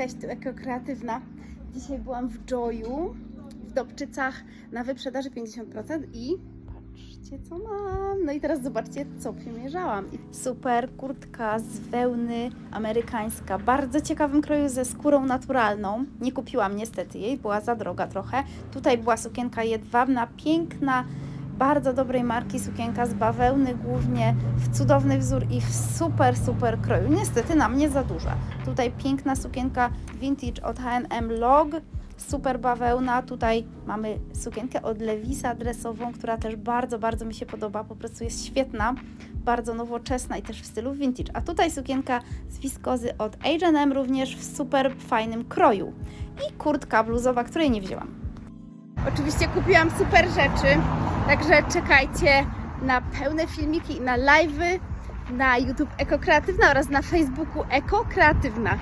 Cześć, tu Eko Kreatywna. Dzisiaj byłam w Joyu, w Dobczycach na wyprzedaży 50% i patrzcie co mam. No i teraz zobaczcie co przymierzałam. Super kurtka z wełny amerykańska, bardzo ciekawym kroju ze skórą naturalną. Nie kupiłam niestety jej, była za droga trochę. Tutaj była sukienka jedwabna, piękna, bardzo dobrej marki sukienka z bawełny głównie, w cudowny wzór i w super, super kroju. Niestety na mnie za duża. Tutaj piękna sukienka vintage od H&M Log, super bawełna. Tutaj mamy sukienkę od Lewisa dresową, która też bardzo, bardzo mi się podoba. Po prostu jest świetna, bardzo nowoczesna i też w stylu vintage. A tutaj sukienka z wiskozy od H&M również w super fajnym kroju. I kurtka bluzowa, której nie wzięłam. Oczywiście kupiłam super rzeczy, także czekajcie na pełne filmiki i na live'y na YouTube Eko Kreatywna oraz na Facebooku Eko Kreatywna.